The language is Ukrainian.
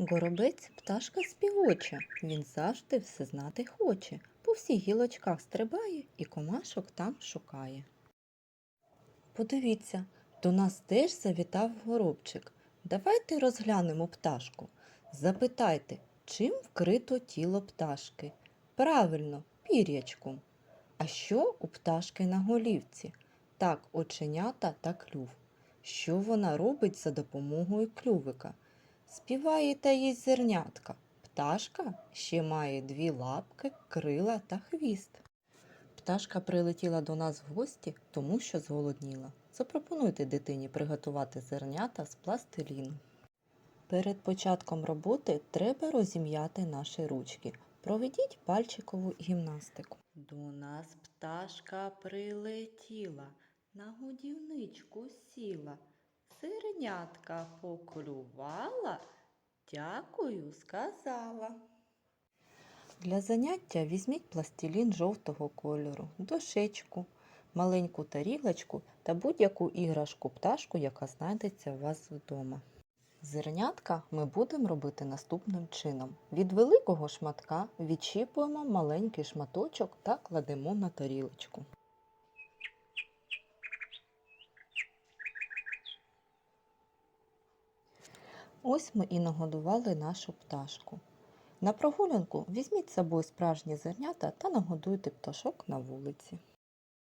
Горобець пташка співоча, він завжди все знати хоче. По всіх гілочках стрибає і комашок там шукає. Подивіться, до нас теж завітав горобчик. Давайте розглянемо пташку. Запитайте, чим вкрито тіло пташки? Правильно, пір'ячком. А що у пташки на голівці? Так, оченята та клюв. Що вона робить за допомогою клювика? Співає та їсть зернятка. Пташка ще має дві лапки, крила та хвіст. Пташка прилетіла до нас в гості, тому що зголодніла. Запропонуйте дитині приготувати зернята з пластиліну. Перед початком роботи треба розім'яти наші ручки. Проведіть пальчикову гімнастику. До нас пташка прилетіла, на годівничку сіла, зернятка поклювала, дякую сказала. Для заняття візьміть пластилін жовтого кольору, дошечку, маленьку тарілочку та будь-яку іграшку пташку, яка знайдеться у вас вдома. Зернятка ми будемо робити наступним чином. Від великого шматка відчіпуємо маленький шматочок та кладемо на тарілочку. Ось ми і нагодували нашу пташку. На прогулянку візьміть з собою справжні зернята та нагодуйте пташок на вулиці.